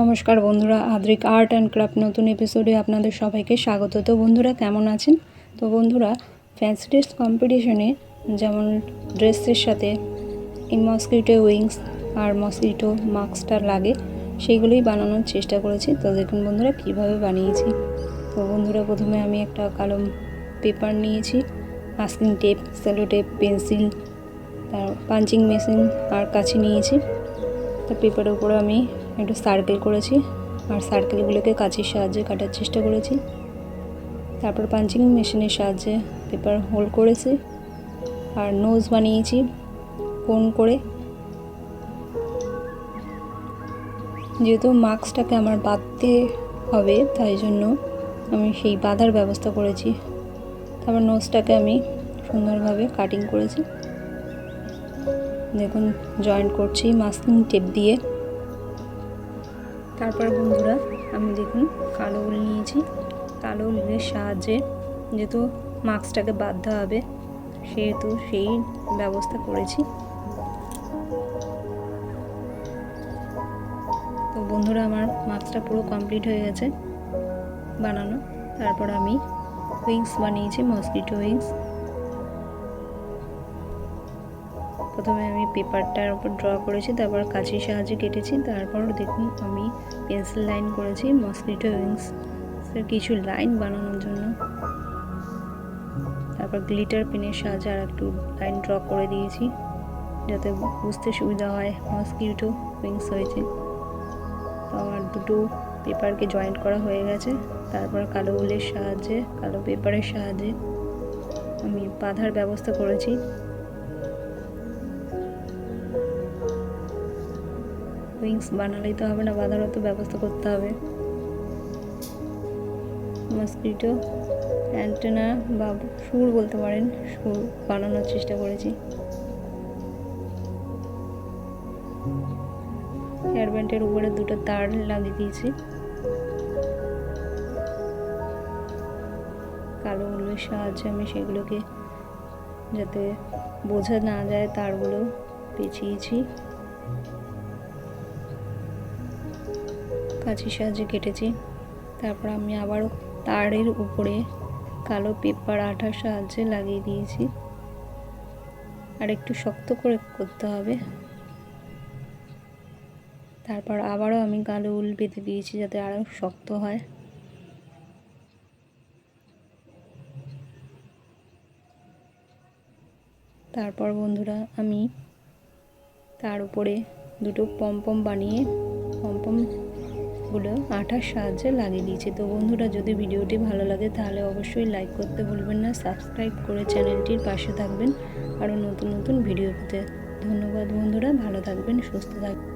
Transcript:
নমস্কার বন্ধুরা, Adrik art and craft নতুন এপিসোডে আপনাদের সবাইকে স্বাগত। তো বন্ধুরা, কেমন আছেন? তো বন্ধুরা ফ্যান্সি ড্রেস কম্পিটিশনে যেমন ড্রেসের সাথে এই মসকিটো উইংস আর মসকিটো মাস্কটা লাগে সেইগুলোই বানানোর চেষ্টা করেছি। তো দেখুন বন্ধুরা, কীভাবে বানিয়েছি। তো বন্ধুরা, প্রথমে আমি একটা কালো পেপার নিয়েছি masking tape cello tape pencil তার পাঞ্চিং মেশিন আর কাছে নিয়েছি। তো পেপারের উপরে আমি একটু সার্কেল করেছি আর সার্কেলগুলোকে কাঁচির সাহায্যে কাটার চেষ্টা করেছি। তারপর পাঞ্চিং মেশিনের সাহায্যে পেপার হোল করেছি আর নোজ বানিয়েছি কোন করে। যেহেতু মাস্কটাকে আমার বাঁধতে হবে, তাই জন্য আমি সেই বাঁধার ব্যবস্থা করেছি। তারপর নোজটাকে আমি সুন্দরভাবে কাটিং করেছি। দেখুন জয়েন্ট করছি মাস্কিং টেপ দিয়ে। তারপর বন্ধুরা আমি দেখুন কালো উল নিয়েছি। কালো উলের সাহায্যে যেহেতু মাস্কটাকে বাধ্য হবে, সেহেতু সেই ব্যবস্থা করেছি। তো বন্ধুরা আমার মাস্কটা পুরো কমপ্লিট হয়ে গেছে বানানো। তারপর আমি উইংস বানিয়েছি, মসকিটো উইংস। প্রথমে আমি পেপারটার উপর ড্র করেছি, তারপর কাঁচির সাহায্যে কেটেছি, তারপর দেখুন আমি পেন্সিল লাইন করেছি মসকিটো উইংস কিছু লাইন বানানোর জন্য। তারপর গ্লিটার পেনের সাহায্যে আর একটু লাইন ড্র করে দিয়েছি, যাতে বুঝতে সুবিধা হয় মসকিটো উইংস হয়েছে। তো আমার দুটো পেপারকে জয়েন্ট করা হয়ে গেছে, তারপর কালো উলের সাহায্যে, কালো পেপারের সাহায্যে আমি বাঁধার ব্যবস্থা করেছি। উইংস বানালেই তো হবে না বাঁধারও তো ব্যবস্থা করতে হবে। মসকিটো অ্যান্টেনা বা সুর বলতে পারেন সুর বানানোর চেষ্টা করেছি। হেয়ারব্যান্ডের উপরে দুটো তার লাগিয়ে দিয়েছি। কালো উলের সাহায্যে আমি সেগুলোকে যাতে বোঝা না যায়, তারগুলো পেঁচিয়েছি। কাঁচির সাহায্যে কেটেছি। তারপর আমি আবারও তারের উপরে কালো পেপার আঠার সাহায্যে লাগিয়ে দিয়েছি। আর একটু শক্ত করে করতে হবে। তারপর আবারও আমি কালো উল বেঁধে দিয়েছি যাতে আরও শক্ত হয়। তারপর বন্ধুরা, আমি তার উপরে দুটো পম্পম বানিয়ে, পম্পম গুলো আঠার সাহায্যে লাগিয়ে দিয়েছি। তো বন্ধুরা, যদি ভিডিওটি ভালো লাগে, তাহলে অবশ্যই লাইক করতে ভুলবেন না সাবস্ক্রাইব করে চ্যানেলটির পাশে থাকবেন। আরও নতুন নতুন ভিডিও পেতে। ধন্যবাদ বন্ধুরা, ভালো থাকবেন, সুস্থ থাকবেন।